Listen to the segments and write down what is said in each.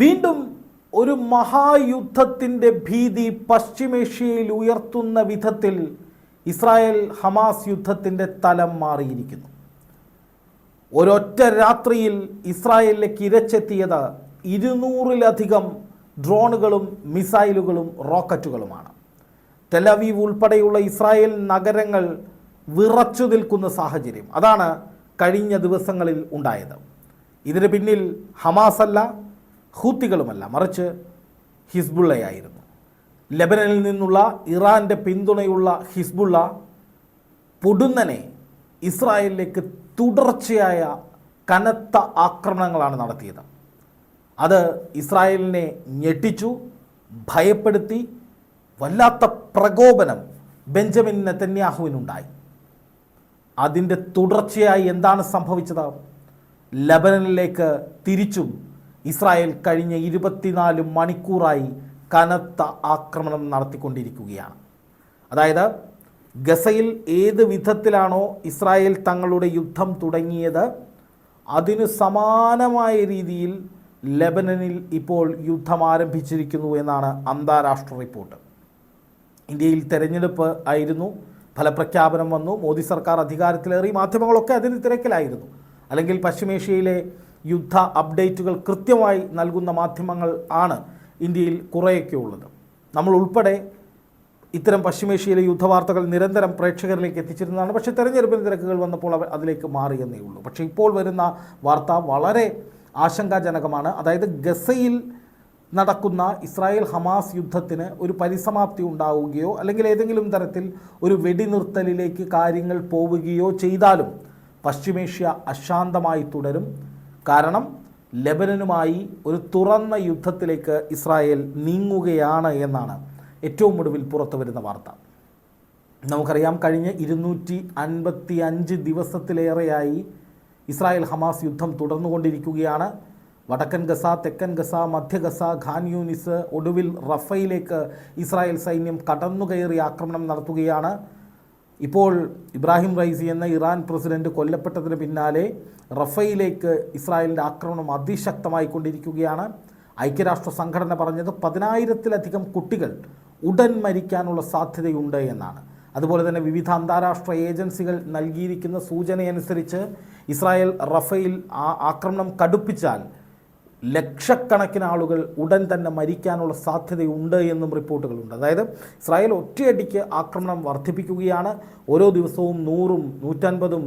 വീണ്ടും ഒരു മഹായുദ്ധത്തിന്റെ ഭീതി പശ്ചിമേഷ്യയിൽ ഉയർത്തുന്ന വിധത്തിൽ ഇസ്രായേൽ ഹമാസ് യുദ്ധത്തിന്റെ തലം മാറിയിരിക്കുന്നു. ഒരൊറ്റ രാത്രിയിൽ ഇസ്രായേലിലേക്ക് ഇരച്ചെത്തിയത് ഇരുന്നൂറിലധികം ഡ്രോണുകളും മിസൈലുകളും റോക്കറ്റുകളുമാണ്. ടെലവീവ് ഉൾപ്പെടെയുള്ള ഇസ്രായേൽ നഗരങ്ങൾ വിറച്ചു നിൽക്കുന്ന സാഹചര്യം. അതാണ് കഴിഞ്ഞ ദിവസങ്ങളിൽ ഉണ്ടായത്. ഇതിന് പിന്നിൽ ഹമാസ് അല്ല ഹൂത്തികളുമല്ല മറിച്ച് ഹിസ്ബുള്ളയായിരുന്നു. ലബനനിൽ നിന്നുള്ള ഇറാന്റെ പിന്തുണയുള്ള ഹിസ്ബുള്ള പൊടുന്നനെ ഇസ്രായേലിലേക്ക് തുടർച്ചയായ കനത്ത ആക്രമണങ്ങളാണ് നടത്തിയത്. അത് ഇസ്രായേലിനെ ഞെട്ടിച്ചു ഭയപ്പെടുത്തി വല്ലാത്ത പ്രകോപനം ബെഞ്ചമിൻ നെത്തന്യാഹുവിനുണ്ടായി അതിന്റെ തുടർച്ചയായി എന്താണ് സംഭവിച്ചത്? ലബനനിലേക്ക് തിരിച്ചും ഇസ്രായേൽ കഴിഞ്ഞ ഇരുപത്തിനാല് മണിക്കൂറായി കനത്ത ആക്രമണം നടത്തിക്കൊണ്ടിരിക്കുകയാണ്. അതായത് ഗസയിൽ ഏത് വിധത്തിലാണോ ഇസ്രായേൽ തങ്ങളുടെ യുദ്ധം തുടങ്ങിയത് അതിന് സമാനമായ രീതിയിൽ ലെബനനിൽ ഇപ്പോൾ യുദ്ധം ആരംഭിച്ചിരിക്കുന്നു എന്നാണ് അന്താരാഷ്ട്ര റിപ്പോർട്ട്. ഇന്ത്യയിൽ തെരഞ്ഞെടുപ്പ് ആയിരുന്നു ഫലപ്രഖ്യാപനം വന്നു മോദി സർക്കാർ അധികാരത്തിലേറി മാധ്യമങ്ങളൊക്കെ അതിന് തിരക്കിലായിരുന്നു. അല്ലെങ്കിൽ പശ്ചിമേഷ്യയിലെ യുദ്ധ അപ്ഡേറ്റുകൾ കൃത്യമായി നൽകുന്ന മാധ്യമങ്ങൾ ആണ് ഇന്ത്യയിൽ കുറേയൊക്കെ ഉള്ളത് നമ്മൾ ഉൾപ്പെടെ ഇത്തരം പശ്ചിമേഷ്യയിലെ യുദ്ധവാർത്തകൾ നിരന്തരം പ്രേക്ഷകരിലേക്ക് എത്തിച്ചിരുന്നതാണ്. പക്ഷേ തെരഞ്ഞെടുപ്പിന് തിരക്കുകൾ വന്നപ്പോൾ അവർ അതിലേക്ക് മാറിയെന്നേ ഉള്ളൂ. പക്ഷേ ഇപ്പോൾ വരുന്ന വാർത്ത വളരെ ആശങ്കാജനകമാണ്. അതായത് ഗസയിൽ നടക്കുന്ന ഇസ്രായേൽ ഹമാസ് യുദ്ധത്തിന് ഒരു പരിസമാപ്തി ഉണ്ടാവുകയോ അല്ലെങ്കിൽ ഏതെങ്കിലും തരത്തിൽ ഒരു വെടിനിർത്തലിലേക്ക് കാര്യങ്ങൾ പോവുകയോ ചെയ്താലും പശ്ചിമേഷ്യ അശാന്തമായി തുടരും. കാരണം ലബനനുമായി ഒരു തുറന്ന യുദ്ധത്തിലേക്ക് ഇസ്രായേൽ നീങ്ങുകയാണ് എന്നാണ് ഏറ്റവും ഒടുവിൽ പുറത്തു വരുന്ന വാർത്ത. നമുക്കറിയാം കഴിഞ്ഞ ഇരുന്നൂറ്റി അൻപത്തി അഞ്ച് ദിവസത്തിലേറെയായി ഇസ്രായേൽ ഹമാസ് യുദ്ധം തുടർന്നുകൊണ്ടിരിക്കുകയാണ്. വടക്കൻ ഗസ തെക്കൻ ഗസ മധ്യ ഗസ ഖാൻ യൂനിസ് ഒടുവിൽ റഫയിലേക്ക് ഇസ്രായേൽ സൈന്യം കടന്നുകയറി ആക്രമണം നടത്തുകയാണ്. ഇപ്പോൾ ഇബ്രാഹിം റൈസി എന്ന ഇറാൻ പ്രസിഡന്റ് കൊല്ലപ്പെട്ടതിന് പിന്നാലെ റഫയിലേക്ക് ഇസ്രായേലിന്റെ ആക്രമണം അതിശക്തമായി കൊണ്ടിരിക്കുകയാണ് ഐക്യരാഷ്ട്ര സംഘടന പറഞ്ഞത് പതിനായിരത്തിലധികം കുട്ടികൾ ഉടൻ മരിക്കാനുള്ള സാധ്യതയുണ്ട് എന്നാണ്. അതുപോലെ തന്നെ വിവിധ അന്താരാഷ്ട്ര ഏജൻസികൾ നൽകിയിരിക്കുന്ന സൂചനയനുസരിച്ച് ഇസ്രായേൽ റഫയിൽ ആ ആക്രമണം കടുപ്പിച്ചാൽ ലക്ഷക്കണക്കിന് ആളുകൾ ഉടൻ തന്നെ മരിക്കാനുള്ള സാധ്യതയുണ്ട് എന്നും റിപ്പോർട്ടുകളുണ്ട്. അതായത് ഇസ്രായേൽ ഒറ്റയടിക്ക് ആക്രമണം വർദ്ധിപ്പിക്കുകയാണ്. ഓരോ ദിവസവും നൂറും നൂറ്റൻപതും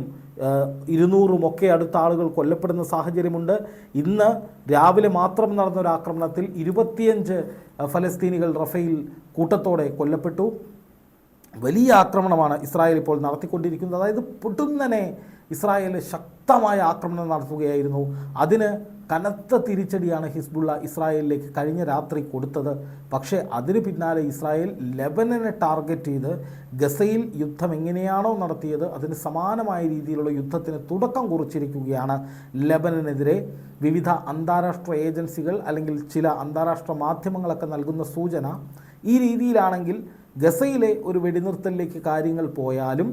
ഇരുന്നൂറും ഒക്കെ അടുത്ത ആളുകൾ കൊല്ലപ്പെടുന്ന സാഹചര്യമുണ്ട്. ഇന്ന് രാവിലെ മാത്രം നടന്ന ഒരു ആക്രമണത്തിൽ ഇരുപത്തിയഞ്ച് ഫലസ്തീനികൾ റഫയിൽ കൂട്ടത്തോടെ കൊല്ലപ്പെട്ടു. വലിയ ആക്രമണമാണ് ഇസ്രായേൽ ഇപ്പോൾ നടത്തിക്കൊണ്ടിരിക്കുന്നത്. അതായത് പൊട്ടുന്നനെ ഇസ്രായേൽ ശക്തമായ ആക്രമണം നടത്തുകയായിരുന്നു. അതിന് കനത്ത തിരിച്ചടിയാണ് ഹിസ്ബുള്ള ഇസ്രായേലിലേക്ക് കഴിഞ്ഞ രാത്രി കൊടുത്തത്. പക്ഷേ അതിന് പിന്നാലെ ഇസ്രായേൽ ലെബനനെ ടാർഗറ്റ് ചെയ്ത് ഗസയിൽ യുദ്ധം എങ്ങനെയാണോ നടത്തിയത് അതിന് സമാനമായ രീതിയിലുള്ള യുദ്ധത്തിന് തുടക്കം കുറിച്ചിരിക്കുകയാണ്. ലെബനനെതിരെ വിവിധ അന്താരാഷ്ട്ര ഏജൻസികൾ അല്ലെങ്കിൽ ചില അന്താരാഷ്ട്ര മാധ്യമങ്ങളൊക്കെ നൽകുന്ന സൂചന ഈ രീതിയിലാണെങ്കിൽ ഗസയിലെ ഒരു വെടിനിർത്തലിലേക്ക് കാര്യങ്ങൾ പോയാലും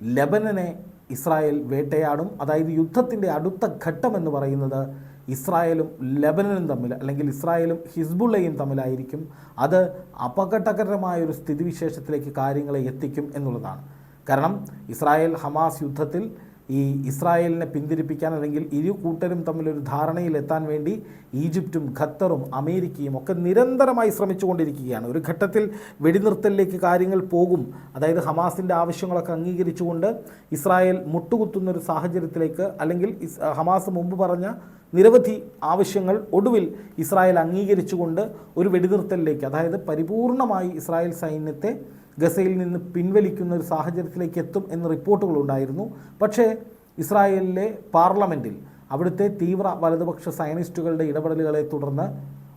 ലെബനനെ ഇസ്രായേൽ വേട്ടയാടും. അതായത് യുദ്ധത്തിന്റെ അടുത്ത ഘട്ടം എന്ന് പറയുന്നത് ഇസ്രായേലും ലെബനനും തമ്മിൽ അല്ലെങ്കിൽ ഇസ്രായേലും ഹിസ്ബുള്ളയും തമ്മിലായിരിക്കും അത് അപകടകരമായ ഒരു സ്ഥിതിവിശേഷത്തിലേക്ക് കാര്യങ്ങളെ എത്തിക്കും എന്നുള്ളതാണ്. കാരണം ഇസ്രായേൽ ഹമാസ് യുദ്ധത്തിൽ ഈ ഇസ്രായേലിനെ പിന്തിരിപ്പിക്കാൻ അല്ലെങ്കിൽ ഇരു കൂട്ടരും തമ്മിലൊരു ധാരണയിലെത്താൻ വേണ്ടി ഈജിപ്തും ഖത്തറും അമേരിക്കയും ഒക്കെ നിരന്തരമായി ശ്രമിച്ചുകൊണ്ടിരിക്കുകയാണ്. ഒരു ഘട്ടത്തിൽ വെടിനിർത്തലിലേക്ക് കാര്യങ്ങൾ പോകും. അതായത് ഹമാസിന്റെ ആവശ്യങ്ങളൊക്കെ അംഗീകരിച്ചുകൊണ്ട് ഇസ്രായേൽ മുട്ടുകുത്തുന്നൊരു സാഹചര്യത്തിലേക്ക് അല്ലെങ്കിൽ ഹമാസ് മുമ്പ് പറഞ്ഞ നിരവധി ആവശ്യങ്ങൾ ഒടുവിൽ ഇസ്രായേൽ അംഗീകരിച്ചുകൊണ്ട് ഒരു വെടിനിർത്തലിലേക്ക് അതായത് പരിപൂർണമായി ഇസ്രായേൽ സൈന്യത്തെ ഗസയിൽ നിന്ന് പിൻവലിക്കുന്ന ഒരു സാഹചര്യത്തിലേക്ക് എത്തും എന്ന് റിപ്പോർട്ടുകളുണ്ടായിരുന്നു പക്ഷേ ഇസ്രായേലിലെ പാർലമെന്റിൽ അവിടുത്തെ തീവ്ര വലതുപക്ഷ സയനിസ്റ്റുകളുടെ ഇടപെടലുകളെ തുടർന്ന്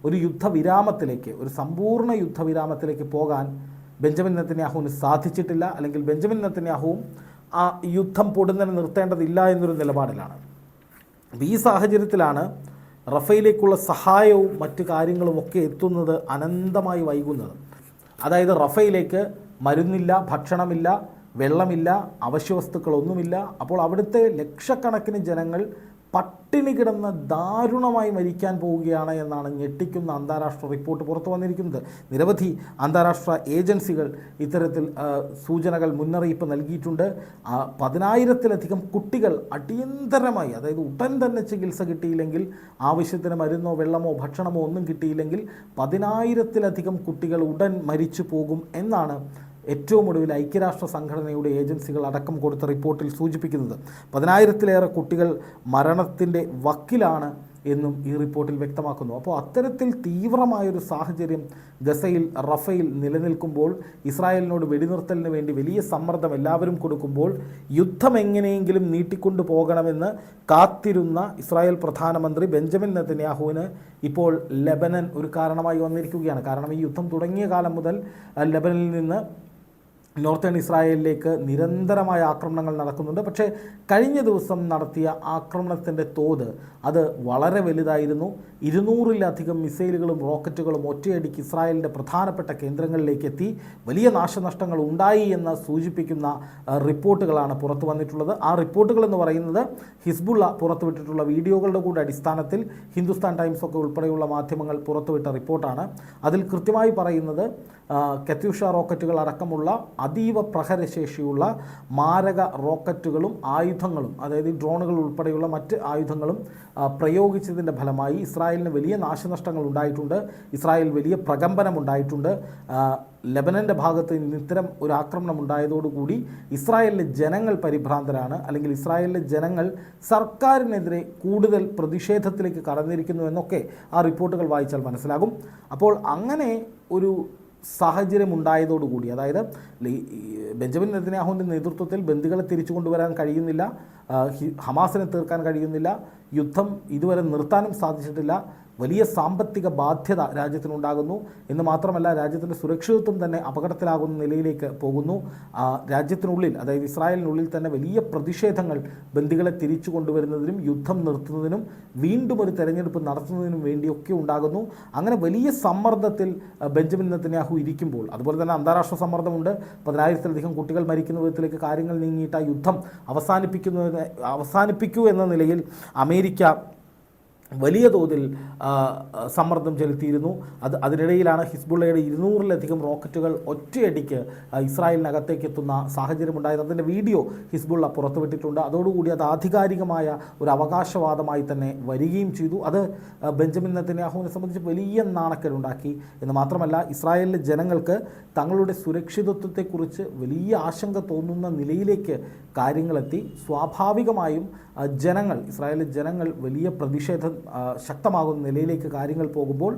ഒരു യുദ്ധവിരാമത്തിലേക്ക് ഒരു സമ്പൂർണ യുദ്ധവിരാമത്തിലേക്ക് പോകാൻ ബെഞ്ചമിൻ നെത്തന്യാഹുവിന് സാധിച്ചിട്ടില്ല. അല്ലെങ്കിൽ ബെഞ്ചമിൻ നെത്തന്യാഹുവും ആ യുദ്ധം പൊടുന്നതിന് നിർത്തേണ്ടതില്ല എന്നൊരു നിലപാടിലാണ്. അപ്പോൾ ഈ സാഹചര്യത്തിലാണ് റഫയിലേക്കുള്ള സഹായവും മറ്റു കാര്യങ്ങളും ഒക്കെ എത്തുന്നത് അനന്തമായി വൈകുന്നത്. അതായത് റഫയിലേക്ക് മരുന്നില്ല ഭക്ഷണമില്ല വെള്ളമില്ല അവശ്യവസ്തുക്കളൊന്നുമില്ല. അപ്പോൾ അവിടുത്തെ ലക്ഷക്കണക്കിന് ജനങ്ങൾ പട്ടിണി കിടന്ന് ദാരുണമായി മരിക്കാൻ പോവുകയാണ് എന്നാണ് ഞെട്ടിക്കുന്ന അന്താരാഷ്ട്ര റിപ്പോർട്ട് പുറത്തു വന്നിരിക്കുന്നത്. നിരവധി അന്താരാഷ്ട്ര ഏജൻസികൾ ഇത്തരത്തിൽ സൂചനകൾ മുന്നറിയിപ്പ് നൽകിയിട്ടുണ്ട്. പതിനായിരത്തിലധികം കുട്ടികൾ അടിയന്തരമായി അതായത് ഉടൻ തന്നെ ചികിത്സ കിട്ടിയില്ലെങ്കിൽ ആവശ്യത്തിന് മരുന്നോ വെള്ളമോ ഭക്ഷണമോ ഒന്നും കിട്ടിയില്ലെങ്കിൽ പതിനായിരത്തിലധികം കുട്ടികൾ ഉടൻ മരിച്ചു പോകും എന്നാണ് ഏറ്റവും ഒടുവിൽ ഐക്യരാഷ്ട്ര സംഘടനയുടെ ഏജൻസികൾ അടക്കം കൊടുത്ത റിപ്പോർട്ടിൽ സൂചിപ്പിക്കുന്നത് പതിനായിരത്തിലേറെ കുട്ടികൾ മരണത്തിന്റെ വക്കിലാണ് എന്നും ഈ റിപ്പോർട്ടിൽ വ്യക്തമാക്കുന്നു. അപ്പോൾ അത്തരത്തിൽ തീവ്രമായൊരു സാഹചര്യം ഗസയിൽ റഫയിൽ നിലനിൽക്കുമ്പോൾ ഇസ്രായേലിനോട് വെടിനിർത്തലിന് വേണ്ടി വലിയ സമ്മർദ്ദം എല്ലാവരും കൊടുക്കുമ്പോൾ യുദ്ധം എങ്ങനെയെങ്കിലും നീട്ടിക്കൊണ്ടു പോകണമെന്ന് കാത്തിരുന്ന ഇസ്രായേൽ പ്രധാനമന്ത്രി ബെഞ്ചമിൻ നെതന്യാഹുവിന് ഇപ്പോൾ ലെബനൻ ഒരു കാരണമായി വന്നിരിക്കുകയാണ്. കാരണം ഈ യുദ്ധം തുടങ്ങിയ കാലം മുതൽ ലെബനനിൽ നിന്ന് നോർത്തേൺ ഇസ്രായേലിലേക്ക് നിരന്തരമായ ആക്രമണങ്ങൾ നടക്കുന്നുണ്ട്. പക്ഷേ കഴിഞ്ഞ ദിവസം നടത്തിയ ആക്രമണത്തിന്റെ തോത് അത് വളരെ വലുതായിരുന്നു. ഇരുന്നൂറിലധികം മിസൈലുകളും റോക്കറ്റുകളും ഒറ്റയടിക്ക് ഇസ്രായേലിന്റെ പ്രധാനപ്പെട്ട കേന്ദ്രങ്ങളിലേക്ക് എത്തി. വലിയ നാശനഷ്ടങ്ങൾ ഉണ്ടായി എന്ന് സൂചിപ്പിക്കുന്ന റിപ്പോർട്ടുകളാണ് പുറത്തു വന്നിട്ടുള്ളത്. ആ റിപ്പോർട്ടുകൾ എന്ന് പറയുന്നത് ഹിസ്ബുള്ള പുറത്തുവിട്ടിട്ടുള്ള വീഡിയോകളുടെ കൂടെ അടിസ്ഥാനത്തിൽ ഹിന്ദുസ്ഥാൻ ടൈംസ് ഒക്കെ ഉൾപ്പെടെയുള്ള മാധ്യമങ്ങൾ പുറത്തുവിട്ട റിപ്പോർട്ടാണ്. അതിൽ കൃത്യമായി പറയുന്നത് കത്യൂഷ റോക്കറ്റുകൾ അടക്കമുള്ള അതീവ പ്രഹരശേഷിയുള്ള മാരക റോക്കറ്റുകളും ആയുധങ്ങളും അതായത് ഡ്രോണുകൾ ഉൾപ്പെടെയുള്ള മറ്റ് ആയുധങ്ങളും പ്രയോഗിച്ചതിന്റെ ഫലമായി ഇസ്രായേലിന് വലിയ നാശനഷ്ടങ്ങൾ ഉണ്ടായിട്ടുണ്ട്. ഇസ്രായേൽ വലിയ പ്രകമ്പനം ഉണ്ടായിട്ടുണ്ട്. ലെബനന്റെ ഭാഗത്ത് നിന്ന് ഇത്തരം ഒരു ആക്രമണം ഉണ്ടായതോടുകൂടി ഇസ്രായേലിലെ ജനങ്ങൾ പരിഭ്രാന്തരാണ്. അല്ലെങ്കിൽ ഇസ്രായേലിലെ ജനങ്ങൾ സർക്കാരിനെതിരെ കൂടുതൽ പ്രതിഷേധത്തിലേക്ക് കടന്നിരിക്കുന്നു എന്നൊക്കെ ആ റിപ്പോർട്ടുകൾ വായിച്ചാൽ മനസ്സിലാകും. അപ്പോൾ അങ്ങനെ ഒരു സാഹചര്യം ഉണ്ടായതോടുകൂടി അതായത് ബെഞ്ചമിൻ നെതന്യാഹുവിന്റെ നേതൃത്വത്തിൽ ബന്ദികളെ തിരിച്ചു കൊണ്ടുവരാൻ കഴിയുന്നില്ല ഹമാസിനെ തീർക്കാൻ കഴിയുന്നില്ല യുദ്ധം ഇതുവരെ നിർത്താനും സാധിച്ചിട്ടില്ല വലിയ സാമ്പത്തിക ബാധ്യത രാജ്യത്തിനുണ്ടാകുന്നു. എന്ന് മാത്രമല്ല രാജ്യത്തിന്റെ സുരക്ഷിതത്വം തന്നെ അപകടത്തിലാകുന്ന നിലയിലേക്ക് പോകുന്നു. രാജ്യത്തിനുള്ളിൽ അതായത് ഇസ്രായേലിനുള്ളിൽ തന്നെ വലിയ പ്രതിഷേധങ്ങൾ ബന്ദികളെ തിരിച്ചു കൊണ്ടുവരുന്നതിനും യുദ്ധം നിർത്തുന്നതിനും വീണ്ടും ഒരു തെരഞ്ഞെടുപ്പ് നടത്തുന്നതിനും വേണ്ടിയൊക്കെ ഉണ്ടാകുന്നു. അങ്ങനെ വലിയ സമ്മർദ്ദത്തിൽ ബെഞ്ചമിൻ നെതന്യാഹു ഇരിക്കുമ്പോൾ അതുപോലെ തന്നെ അന്താരാഷ്ട്ര സമ്മർദ്ദമുണ്ട്. പതിനായിരത്തിലധികം കുട്ടികൾ മരിക്കുന്ന വിധത്തിലേക്ക് കാര്യങ്ങൾ നീങ്ങിയിട്ട് ആ യുദ്ധം അവസാനിപ്പിക്കുന്നതിന് അവസാനിപ്പിക്കൂ എന്ന നിലയിൽ അമേരിക്ക വലിയ തോതിൽ സമ്മർദ്ദം ചെലുത്തിയിരുന്നു. അത് അതിനിടയിലാണ് ഹിസ്ബുള്ളയുടെ ഇരുന്നൂറിലധികം റോക്കറ്റുകൾ ഒറ്റയടിക്ക് ഇസ്രായേലിനകത്തേക്ക് എത്തുന്ന സാഹചര്യമുണ്ടായത്. അതിന്റെ വീഡിയോ ഹിസ്ബുള്ള പുറത്തുവിട്ടിട്ടുണ്ട്. അതോടുകൂടി അത് ആധികാരികമായ ഒരു അവകാശവാദമായി തന്നെ വരികയും ചെയ്തു. അത് ബെഞ്ചമിൻ നെത്തന്യാഹുവിനെ സംബന്ധിച്ച് വലിയ നാണക്കേടുണ്ടാക്കി. എന്ന് മാത്രമല്ല ഇസ്രായേലിലെ ജനങ്ങൾക്ക് തങ്ങളുടെ സുരക്ഷിതത്വത്തെക്കുറിച്ച് വലിയ ആശങ്ക തോന്നുന്ന നിലയിലേക്ക് കാര്യങ്ങളെത്തി സ്വാഭാവികമായും ജനങ്ങൾ ഇസ്രായേലിലെ ജനങ്ങൾ വലിയ പ്രതിഷേധം ശക്തമാകുന്ന നിലയിലേക്ക് കാര്യങ്ങൾ പോകുമ്പോൾ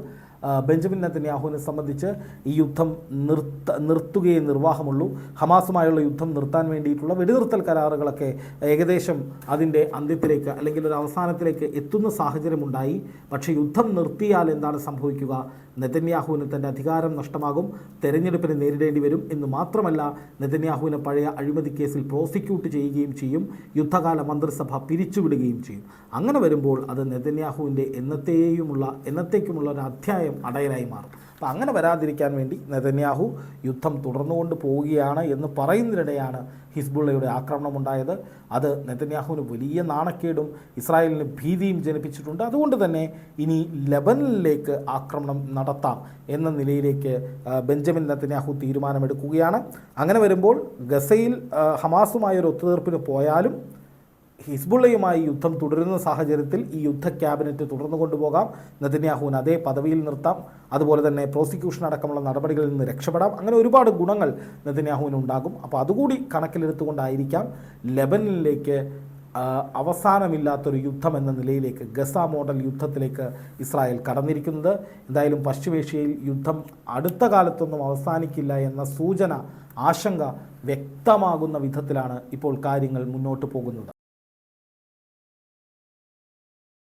ബെഞ്ചമിൻ നെത്തന്യാഹുവിനെ സംബന്ധിച്ച് ഈ യുദ്ധം നിർത്ത നിർത്തുകയേ നിർവാഹമുള്ളൂ. ഹമാസുമായുള്ള യുദ്ധം നിർത്താൻ വേണ്ടിയിട്ടുള്ള വെടിനിർത്തൽ കരാറുകളൊക്കെ ഏകദേശം അതിന്റെ അന്ത്യത്തിലേക്ക് അല്ലെങ്കിൽ ഒരു അവസാനത്തിലേക്ക് എത്തുന്ന സാഹചര്യമുണ്ടായി. പക്ഷേ യുദ്ധം നിർത്തിയാൽ എന്താണ് സംഭവിക്കുക? നെതന്യാഹുവിന് തന്റെ അധികാരം നഷ്ടമാകും. തെരഞ്ഞെടുപ്പിനെ നേരിടേണ്ടി വരും. എന്ന് മാത്രമല്ല നെതന്യാഹുവിനെ പഴയ അഴിമതി കേസിൽ പ്രോസിക്യൂട്ട് ചെയ്യുകയും ചെയ്യും. യുദ്ധകാല മന്ത്രിസഭ പിരിച്ചുവിടുകയും ചെയ്യും. അങ്ങനെ വരുമ്പോൾ അത് നെതന്യാഹുവിന്റെ എന്നത്തെയുമുള്ള എന്നത്തേക്കുമുള്ള ഒരു അധ്യായം അടയലായി മാറും. അപ്പോൾ അങ്ങനെ വരാതിരിക്കാൻ വേണ്ടി നെതന്യാഹു യുദ്ധം തുടർന്നുകൊണ്ട് പോവുകയാണ് എന്ന് പറയുന്നതിനിടെയാണ് ഹിസ്ബുള്ളയുടെ ആക്രമണം ഉണ്ടായത് അത് നെതന്യാഹുവിന് വലിയ നാണക്കേടും ഇസ്രായേലിന് ഭീതിയും ജനിപ്പിച്ചിട്ടുണ്ട്. അതുകൊണ്ട് തന്നെ ഇനി ലബനിലേക്ക് ആക്രമണം നടത്താം എന്ന നിലയിലേക്ക് ബെഞ്ചമിൻ നെതന്യാഹു തീരുമാനമെടുക്കുകയാണ്. അങ്ങനെ വരുമ്പോൾ ഗസയിൽ ഹമാസുമായൊരു ഒത്തുതീർപ്പിന് പോയാലും ഹിസ്ബുള്ളയുമായി യുദ്ധം തുടരുന്ന സാഹചര്യത്തിൽ ഈ യുദ്ധ ക്യാബിനറ്റ് തുടർന്നു കൊണ്ടുപോകാം. നെതന്യാഹുവിന് അതേ പദവിയിൽ നിർത്താം. അതുപോലെ തന്നെ പ്രോസിക്യൂഷൻ അടക്കമുള്ള നടപടികളിൽ നിന്ന് രക്ഷപ്പെടാം. അങ്ങനെ ഒരുപാട് ഗുണങ്ങൾ നെതന്യാഹുവിന് ഉണ്ടാകും. അപ്പോൾ അതുകൂടി കണക്കിലെടുത്തുകൊണ്ടായിരിക്കാം ലെബനിലേക്ക് അവസാനമില്ലാത്തൊരു യുദ്ധം എന്ന നിലയിലേക്ക് ഗസ മോഡൽ യുദ്ധത്തിലേക്ക് ഇസ്രായേൽ കടന്നിരിക്കുന്നത്. എന്തായാലും പശ്ചിമേഷ്യയിൽ യുദ്ധം അടുത്ത കാലത്തൊന്നും അവസാനിക്കില്ല എന്ന സൂചന ആശങ്ക വ്യക്തമാകുന്ന വിധത്തിലാണ് ഇപ്പോൾ കാര്യങ്ങൾ മുന്നോട്ട് പോകുന്നത്.